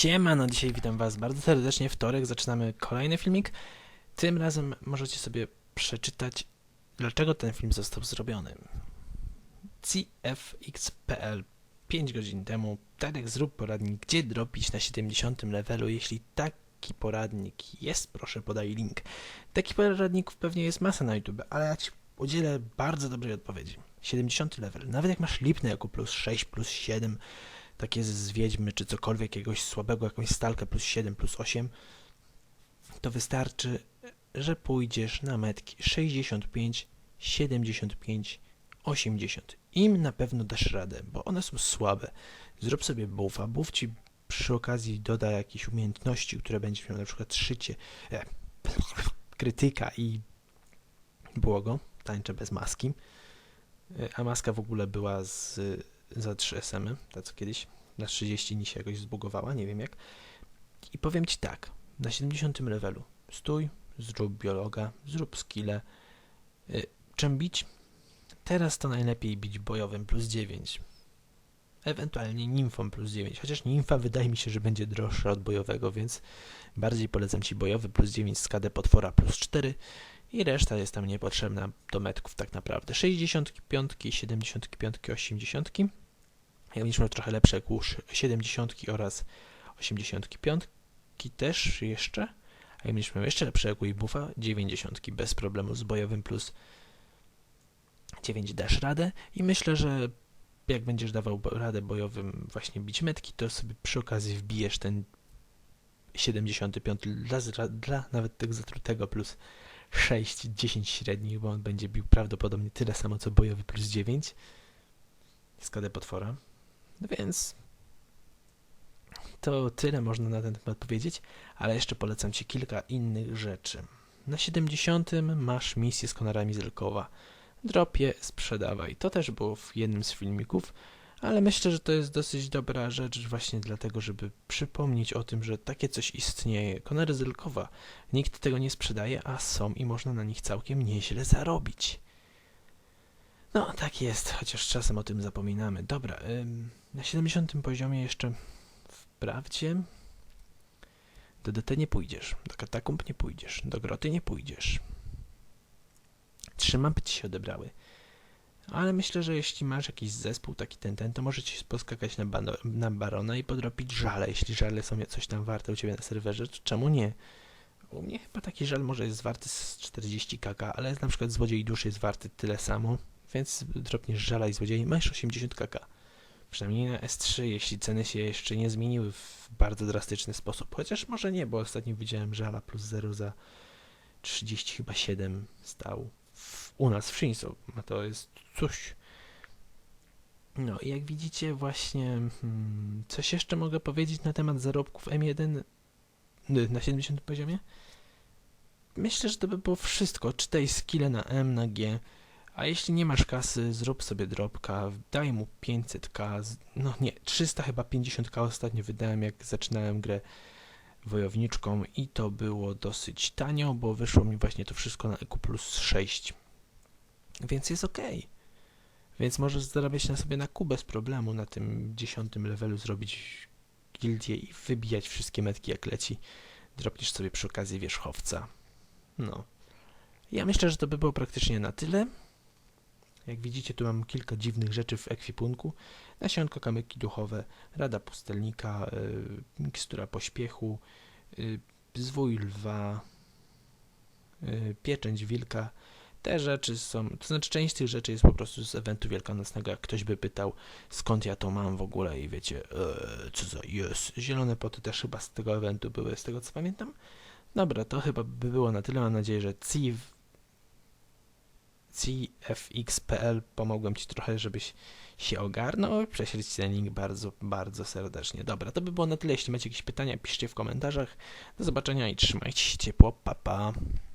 Siema, no dzisiaj witam was bardzo serdecznie. Wtorek zaczynamy kolejny filmik. Tym razem możecie sobie przeczytać, dlaczego ten film został zrobiony. CFX.pl 5 godzin temu Tadek zrób poradnik, gdzie dropić na 70 levelu. Jeśli taki poradnik jest, proszę podaj link. Takich poradników pewnie jest masa na YouTube, ale ja ci udzielę bardzo dobrej odpowiedzi. 70 level, nawet jak masz lipny jako plus 6, plus 7, takie z Wiedźmy, czy cokolwiek, jakiegoś słabego, jakąś stalkę plus 7, plus 8, to wystarczy, że pójdziesz na metki 65, 75, 80. Im na pewno dasz radę, bo one są słabe. Zrób sobie buffa, buff ci przy okazji doda jakieś umiejętności, które będziesz miał na przykład szycie, e, krytyka i błogo, tańczę bez maski. E, A maska w ogóle była z za 3 SM, ta co kiedyś na 30 dni się jakoś zbugowała, nie wiem jak. I powiem Ci tak, na 70 levelu stój, zrób biologa, zrób skille. Y, czym bić? Teraz to najlepiej bić bojowym plus 9. Ewentualnie nimfą plus 9, chociaż nimfa wydaje mi się, że będzie droższa od bojowego, więc bardziej polecam Ci bojowy plus 9 z KD potwora plus 4 i reszta jest tam niepotrzebna do metków tak naprawdę. 65, 75, 80. Ja będziesz miał trochę lepsze kłusz 70 oraz 85 też jeszcze. A jak będziesz miał jeszcze lepsze i buffa 90 bez problemu z bojowym plus 9 dasz radę i myślę, że jak będziesz dawał radę bojowym właśnie bić metki, to sobie przy okazji wbijesz ten 75 dla, dla nawet tego zatrutego plus 6, 10 średnich, bo on będzie bił prawdopodobnie tyle samo co bojowy plus 9 z KD potwora. No więc to tyle można na ten temat powiedzieć, ale jeszcze polecam Ci kilka innych rzeczy. Na 70 masz misję z Konarami z Lkowa. Drop je, sprzedawaj. To też było w jednym z filmików, ale myślę, że to jest dosyć dobra rzecz właśnie dlatego, żeby przypomnieć o tym, że takie coś istnieje. Konary z Lkowa. Nikt tego nie sprzedaje, a są i można na nich całkiem nieźle zarobić. No, tak jest, chociaż czasem o tym zapominamy. Dobra, ym, na 70 poziomie jeszcze wprawdzie do DT nie pójdziesz, do katakumb nie pójdziesz, do groty nie pójdziesz. Trzy mapy ci się odebrały. Ale myślę, że jeśli masz jakiś zespół taki ten, ten, to możecie poskakać na, na barona i podrobić żale. Jeśli żale są coś tam warte u ciebie na serwerze, to czemu nie? U mnie chyba taki żal może jest warty z 40 kk, ale na przykład złodziej duszy jest warty tyle samo, więc dropniesz żala i złodziei, masz 80 kk. Przynajmniej na S3, jeśli ceny się jeszcze nie zmieniły w bardzo drastyczny sposób. Chociaż może nie, bo ostatnio widziałem żala plus 0 za 30 chyba 7 stał w, u nas w Shinso. A to jest coś. No i jak widzicie właśnie hmm, coś jeszcze mogę powiedzieć na temat zarobków M1 y, na 70 poziomie? Myślę, że to by było wszystko. Czytaj skille na M, na G. A jeśli nie masz kasy, zrób sobie dropka, daj mu 500k, z- no nie, 300 chyba 50k ostatnio wydałem jak zaczynałem grę wojowniczką i to było dosyć tanio, bo wyszło mi właśnie to wszystko na EQ plus 6. Więc jest ok. Więc możesz zarabiać na sobie na Q bez problemu, na tym 10 levelu zrobić gildię i wybijać wszystkie metki jak leci. Dropniesz sobie przy okazji wierzchowca. No. Ja myślę, że to by było praktycznie na tyle. Jak widzicie, tu mam kilka dziwnych rzeczy w ekwipunku. Nasionko, kamyki duchowe, rada pustelnika, y, mikstura pośpiechu, y, zwój lwa, y, pieczęć wilka. Te rzeczy są, to znaczy część tych rzeczy jest po prostu z eventu wielkanocnego. Jak ktoś by pytał, skąd ja to mam w ogóle i wiecie, e, co za jest. Zielone poty też chyba z tego eventu były, z tego co pamiętam. Dobra, to chyba by było na tyle. Mam nadzieję, że CIV CFX.pl pomogłem Ci trochę, żebyś się ogarnął. Prześledź ten link bardzo, bardzo serdecznie. Dobra, to by było na tyle. Jeśli macie jakieś pytania, piszcie w komentarzach. Do zobaczenia i trzymajcie się ciepło. Pa, pa.